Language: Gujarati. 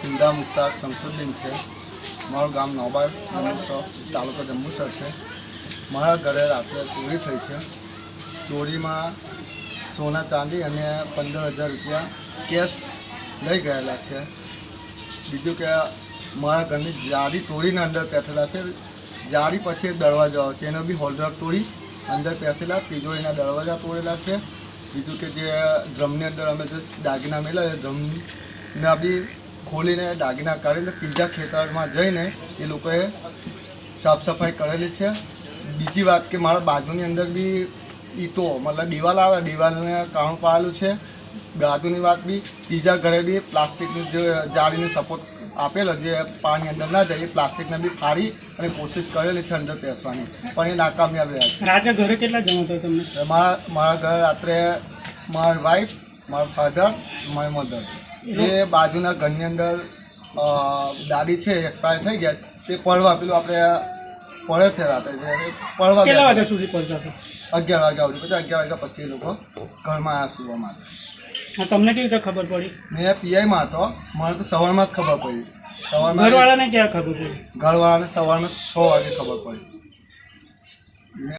સિંધા મુસ્તાક શમસુદ્દીન છે. મારું ગામ નવબાર જંબુસર તાલુકો જંબુસર છે. મારા ઘરે રાત્રે ચોરી થઈ છે. ચોરીમાં સોના ચાંદી અને પંદર હજાર રૂપિયા કેશ લઈ ગયેલા છે. બીજું કે મારા ઘરની જાળી તોડીને અંદર બેઠેલા છે. જાળી પછી એક દરવાજો છે. એનો બી હોલ્ડર તોડી અંદર બેસેલા તિજોરીના દરવાજા તોડેલા છે. બીજું કે જે ડ્રમની અંદર અમે જે દાગીના મેળવ્યા ડ્રમના બી ખોલીને દાગીના કાઢીને ત્રીજા ખેતરમાં જઈને એ લોકોએ સાફ સફાઈ કરેલી છે. બીજી વાત કે મારા બાજુની અંદર બી ઈતો મતલબ દિવાલ આવે દિવાલને કાણું પાડેલું છે. બાજુની વાત બી ત્રીજા ઘરે બી પ્લાસ્ટિકની જે જાળીને સપોર્ટ આપેલો જે પાણી અંદર ના જાય એ પ્લાસ્ટિકને બી ફાડી અને કોશિશ કરેલી છે અંદર બેસવાની. પણ એ નાકામયાબ રહ્યા રાત્રે ઘરે કેટલા જણા હતા તમને? મારા મારા ઘરે રાત્રે મારા વાઈફ મારા ફાધર મારી મધર એ બાજુના ઘરની અંદર દાદી છે એક્સપાયર થઈ ગયા. તે પડવા પેલું આપણે પડે છે રાતે પડવા કેટલા વાગ્યા સુધી પડતા હતા? અગિયાર વાગ્યા સુધી પછી અગિયાર વાગ્યા પછી લોકો ઘરમાં આવ્યા સુવા માટે. તમને કેવી રીતે ખબર પડી? મેં પીઆઈમાં હતો મને તો સવારમાં જ ખબર પડી. સવારમાં ઘરવાળાને ક્યાં ખબર પડી? ઘરવાળાને સવારમાં છ વાગે ખબર પડી.